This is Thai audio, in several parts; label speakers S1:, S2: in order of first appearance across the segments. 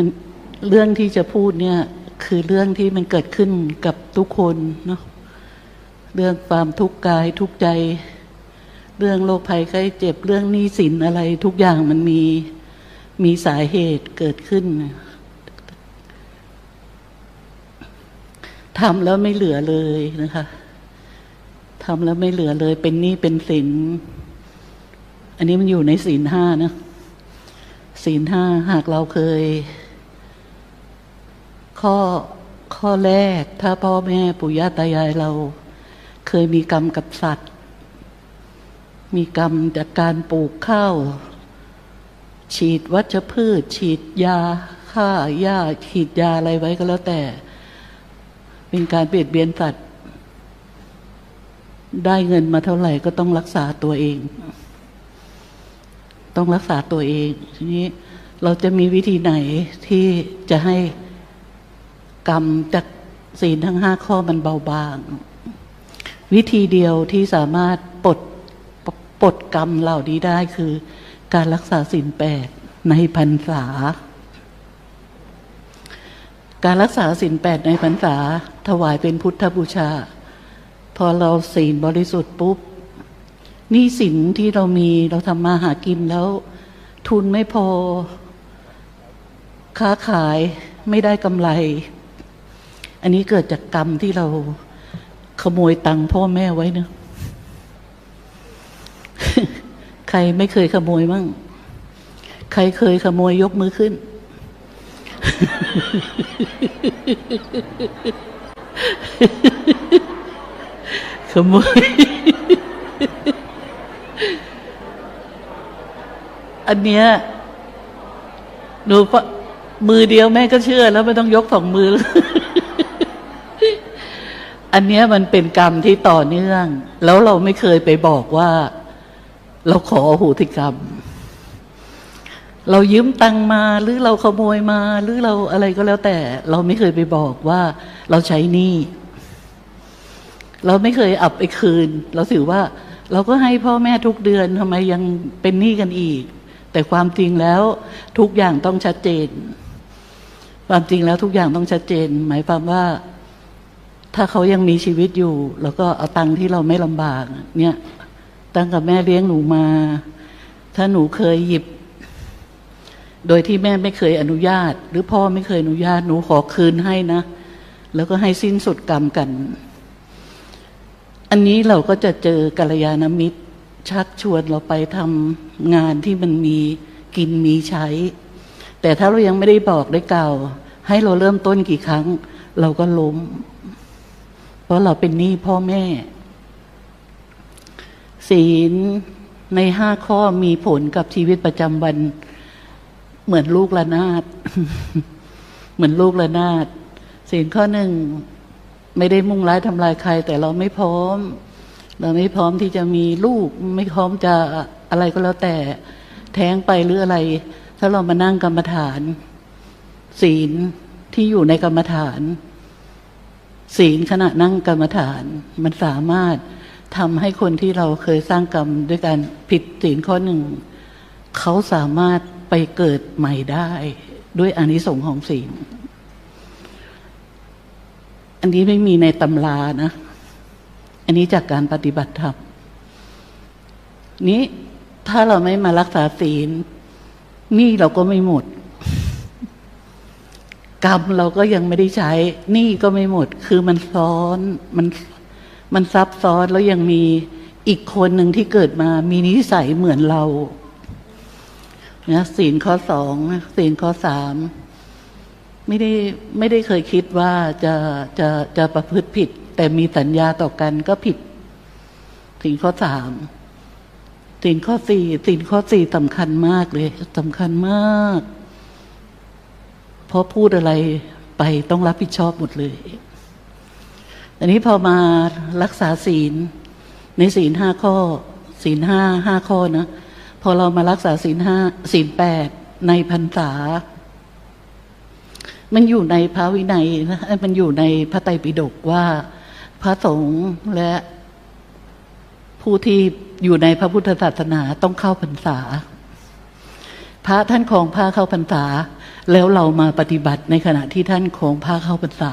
S1: มันเรื่องที่จะพูดเนี่ย คือเรื่องที่มันเกิดขึ้นกับทุกคนเนาะเรื่องความทุกข์กายทุกข์ใจ เรื่องโรคภัยไข้เจ็บเรื่องหนี้สินอะไรทุกอย่างมันมีมีสาเหตุเกิดขึ้นทำแล้วไม่เหลือเลยนะคะทำแล้วไม่เหลือเลย เป็นหนี้เป็นสิน อันนี้มันอยู่ในศีลห้านะศีลห้าหากเราเคย ข้อข้อแรก ถ้าพ่อแม่ปู่ย่าตายายเรา เคยมีกรรมกับสัตว์ มีกรรมจากการปลูกข้าว ฉีดวัชพืช ฉีดยาฆ่าหญ้าฉีดยาอะไรไว้ก็แล้วแต่ เป็นการเบียดเบียนสัตว์ ได้เงินมาเท่าไหร่ก็ต้องรักษาตัวเอง ต้องรักษาตัวเอง ทีนี้เราจะมีวิธีไหนที่จะให้ กรรมจากศีลทั้งห้าข้อมันเบาบาง วิธีเดียวที่สามารถปลดปลดกรรมเหล่านี้ได้คือการรักษาศีลแปดในพรรษา การรักษาศีลแปดในพรรษา ถวายเป็นพุทธบูชา พอเราศีลบริสุทธิ์ปุ๊บนี่สินที่เรามีเราทำมาหากินแล้ว ทุนไม่พอ ค้าขายไม่ได้กำไร อันนี้เกิดจากกรรมที่เราขโมยตังค์พ่อแม่ไว้เนะใครไม่เคยขโมยมั่ง ใครเคยขโมยยกมือขึ้น ขโมย อันเนี้ยหนูมือเดียวแม่ก็เชื่อแล้วไม่ต้องยกสองมือ อันนี้มันเป็นกรรมที่ต่อเนื่อง แล้วเราไม่เคยไปบอกว่า เราขออโหติกรรม เรายืมตังมาหรือเราขโมยมา หรือเราอะไรก็แล้วแต่ เราไม่เคยไปบอกว่าเราใช้หนี้เราไม่เคยอับไปคืน เราถือว่า เราก็ให้พ่อแม่ทุกเดือนทำไมยังเป็นหนี้กันอีก แต่ความจริงแล้วทุกอย่างต้องชัดเจน ความจริงแล้วทุกอย่างต้องชัดเจน หมายความว่า ถ้าเขายังมีชีวิตอยู่ แล้วก็เอาตังค์ที่เราไม่ลำบาก เนี่ย ตั้งกับแม่เลี้ยงหนูมา ถ้าหนูเคยหยิบ โดยที่แม่ไม่เคยอนุญาต หรือพ่อไม่เคยอนุญาต หนูขอคืนให้นะ แล้วก็ให้สิ้นสุดกรรมกัน อันนี้เราก็จะเจอกัลยาณมิตร ชักชวนเราไปทำงานที่มันมีกินมีใช้ แต่ถ้าเรายังไม่ได้บอกได้กล่าว ให้เราเริ่มต้นกี่ครั้ง เราก็ล้ม ราะเราเป็นหนี้พ่อแม่ ศีลในห้าข้อมีผลกับชีวิตประจำวัน เหมือนลูกระนาด เหมือนลูกระนาด ศีลข้อหนึ่งไม่ได้มุ่งร้ายทำลายใคร แต่เราไม่พร้อม เราไม่พร้อมที่จะมีลูก ไม่พร้อมจะอะไรก็แล้วแต่ แท้งไปหรืออะไร ถ้าเรามานั่งกรรมฐาน ศีลที่อยู่ในกรรมฐาน ศีลขณะนั่งกรรมฐาน มันสามารถทำให้คนที่เราเคยสร้างกรรมด้วยการผิดศีลข้อหนึ่ง เขาสามารถไปเกิดใหม่ได้ ด้วยอนิสงส์ของศีล อันนี้ไม่มีในตำรานะ อันนี้จากการปฏิบัติธรรมนี้ถ้าเราไม่มารักษาศีล นี่เราก็ไม่หมด กรรมเราก็ยังไม่ได้ใช้หนี่ก็ไม่หมด คือมันซ้อนมันมันซับซ้อนแล้วยังมีอีกคนหนึ่งที่เกิดมา มีนิสัยเหมือนเรานะศีลข้อสองศีลข้อสามไม่ได้ไม่ได้เคยคิดว่าจะจะจะประพฤติผิด แต่มีสัญญาต่อกันก็ผิดศีลข้อสามศีลข้อสี่ศีลข้อสี่สำคัญมากเลยสำคัญมาก เพราะพูดอะไรไปต้องรับผิดชอบหมดเลยอันนี้พอมารักษาศีลในศีลห้าข้อ ศีลห้าห้าข้อนะพอเรามารักษาศีลห้าศีลแปดในพรรษา มันอยู่ในพระวินัยนะมันอยู่ในพระไตรปิฎกว่า พระสงฆ์และผู้ที่อยู่ในพระพุทธศาสนาต้องเข้าพรรษา พระท่านคลองผ้าเข้าพรรษา แล้วเรามาปฏิบัติในขณะที่ท่านคลองผ้าเข้าพรรษา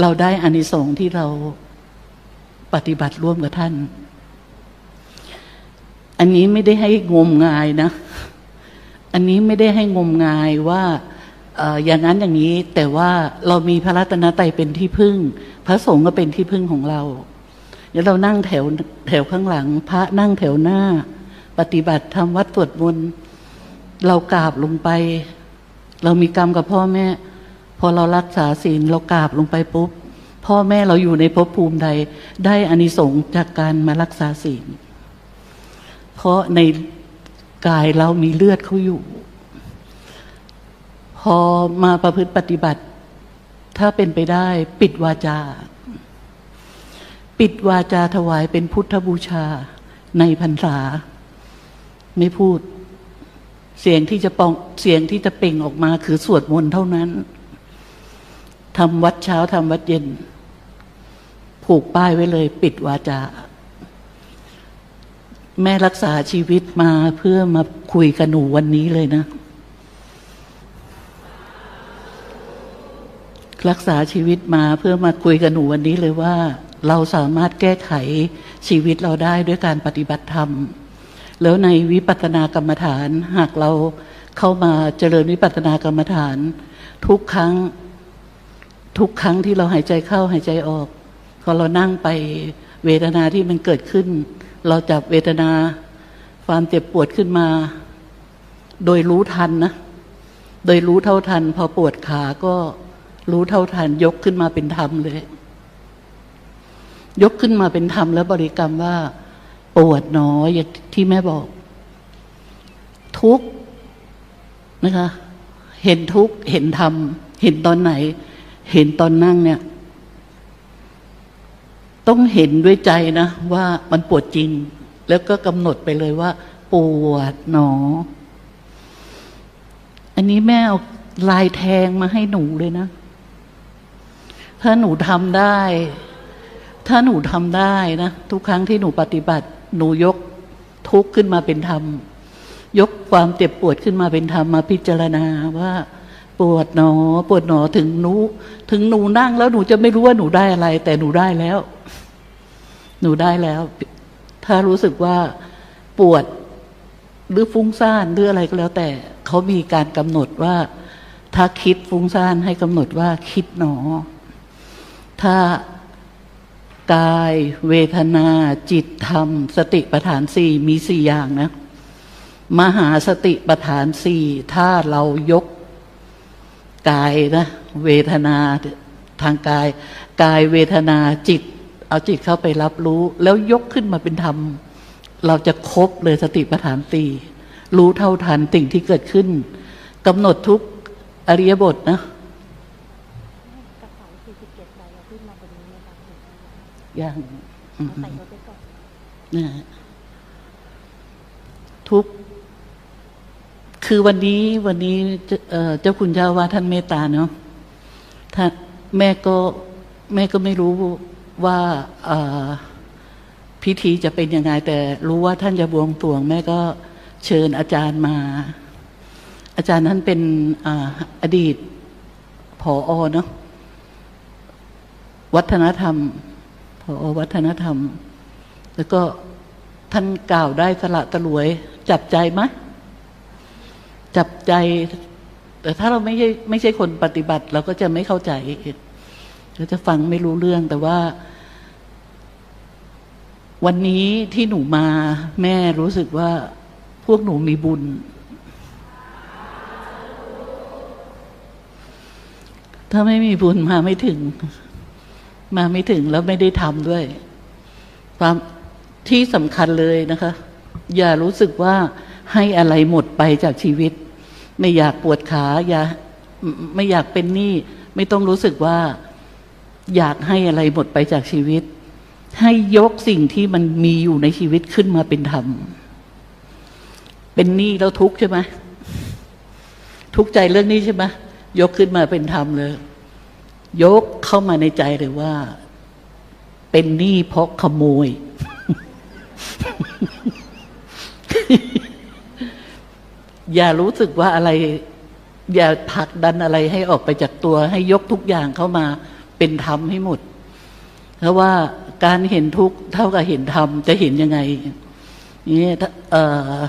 S1: เราได้อานิสงส์ที่เราปฏิบัติร่วมกับท่าน อันนี้ไม่ได้ให้งมงายนะ อันนี้ไม่ได้ให้งมงายว่าเอ่ออย่างนั้นอย่างนี้แต่ว่าเรามีพระรัตนตรัยเป็นที่พึ่ง พระสงฆ์ก็เป็นที่พึ่งของเราเดี๋ยวเรานั่งแถวแถวข้างหลัง พระนั่งแถวหน้า ปฏิบัติทำวัดตรวจมนต์ เรากราบลงไป เรามีกรรมกับพ่อแม่ พอเรารักษาศีลเรากราบลงไปปุ๊บ พ่อแม่เราอยู่ในภพภูมิใด ได้อานิสงส์จากการมารักษาศีล เพราะในกายเรามีเลือดเขาอยู่ พอมาประพฤติปฏิบัติ ถ้าเป็นไปได้ปิดวาจา ปิดวาจาถวายเป็นพุทธบูชาในพรรษา ไม่พูด เสียงที่จะปองเสียงที่จะเปล่งออกมาคือสวดมนต์เท่านั้นทำวัดเช้าทำวัดเย็น ผูกป้ายไว้เลย ปิดวาจา แม่รักษาชีวิตมาเพื่อมาคุยกับหนูวันนี้เลยนะ รักษาชีวิตมาเพื่อมาคุยกับหนูวันนี้เลยว่า เราสามารถแก้ไขชีวิตเราได้ด้วยการปฏิบัติธรรม แล้วในวิปัสสนากรรมฐาน หากเราเข้ามาเจริญวิปัสสนากรรมฐาน ทุกครั้ง ทุกครั้งที่เราหายใจเข้าหายใจออกพอเรานั่งไปเวทนาที่มันเกิดขึ้น เราจับเวทนาความเจ็บปวดขึ้นมา โดยรู้ทันนะ โดยรู้เท่าทัน พอปวดขาก็รู้เท่าทัน ยกขึ้นมาเป็นธรรมเลย ยกขึ้นมาเป็นธรรมแล้วบริกรรมว่า ปวดหนออย่างที่แม่บอก ทุกนะคะ เห็นทุกเห็นธรรมเห็นตอนไหน เห็นตอนนั่งเนี่ย ต้องเห็นด้วยใจนะว่ามันปวดจริง แล้วก็กำหนดไปเลยว่า ปวดหนอ อันนี้แม่เอาลายแทงมาให้หนูเลยนะ ถ้าหนูทำได้ ถ้าหนูทำได้นะทุกครั้งที่หนูปฏิบัติ หนูยกทุกข์ขึ้นมาเป็นธรรม ยกความเจ็บปวดขึ้นมาเป็นธรรมมาพิจารณาว่าปวดหนอ ปวดหนอถึงหนู ถึงหนูนั่งแล้วหนูจะไม่รู้ว่าหนูได้อะไร แต่หนูได้แล้ว หนูได้แล้ว ถ้ารู้สึกว่าปวดหรือฟุ้งซ่านหรืออะไรก็แล้วแต่เขามีการกำหนดว่า ถ้าคิดฟุ้งซ่านให้กำหนดว่าคิดหนอ ถ้า กาย เวทนา จิตธรรม สติปัฏฐานสี่มีสี่อย่างนะ มหาสติปัฏฐานสี่ถ้าเรายกกายนะ เวทนาทางกาย กายเวทนาจิต เอาจิตเข้าไปรับรู้ แล้วยกขึ้นมาเป็นธรรม เราจะครบเลยสติปัฏฐานสี่รู้เท่าทันสิ่งที่เกิดขึ้นกำหนดทุกอริยบทนะ
S2: กระเป๋า47ใบเอาขึ้นมาบนนี้ไหมคะหรือว่า
S1: อ ย่างอืม
S2: เอาใส่รถไปก่อน
S1: นะฮะทุกคือวันนี้วันนี้เจ้าเอ่อเจ้าคุณเจ้าว่าท่านเมตตาเนาะท่านแม่ก็แม่ก็ไม่รู้ว่าเอ่อพิธีจะเป็นยังไง แต่รู้ว่าท่านจะบวงสรวง แม่ก็เชิญอาจารย์มา อาจารย์นั้นเป็นอาอดีตผออเนาะวัฒนธรรม ผอวัฒนธรรม แล้วก็ท่านกล่าวได้สละตะลวย จับใจไหมจับใจ แต่ถ้าเราไม่ใช่ไม่ใช่คนปฏิบัติ เราก็จะไม่เข้าใจเราจะฟังไม่รู้เรื่องแต่ว่า วันนี้ที่หนูมาแม่รู้สึกว่าพวกหนูมีบุญ ถ้าไม่มีบุญมาไม่ถึง มาไม่ถึงแล้วไม่ได้ทำด้วย ความที่สำคัญเลยนะคะ อย่ารู้สึกว่าให้อะไรหมดไปจากชีวิต ไม่อยากปวดขาอย่าไม่อยากเป็นหนี้ไม่ต้องรู้สึกว่าอยากให้อะไรหมดไปจากชีวิต ให้ยกสิ่งที่มันมีอยู่ในชีวิตขึ้นมาเป็นธรรม เป็นหนี้แล้วทุกข์ใช่ไหมทุกข์ใจเรื่องนี้ใช่ไหมยกขึ้นมาเป็นธรรมเลย ยก เข้ามาในใจเลยว่า เป็นหนี้เพราะขโมย อย่ารู้สึกว่าอะไร อย่าผลักดันอะไรให้ออกไปจากตัวให้ยกทุกอย่างเข้ามาเป็นธรรมให้หมด เพราะว่าการเห็นทุกข์เท่ากับเห็นธรรมจะเห็นยังไงนี่ถ้าเออ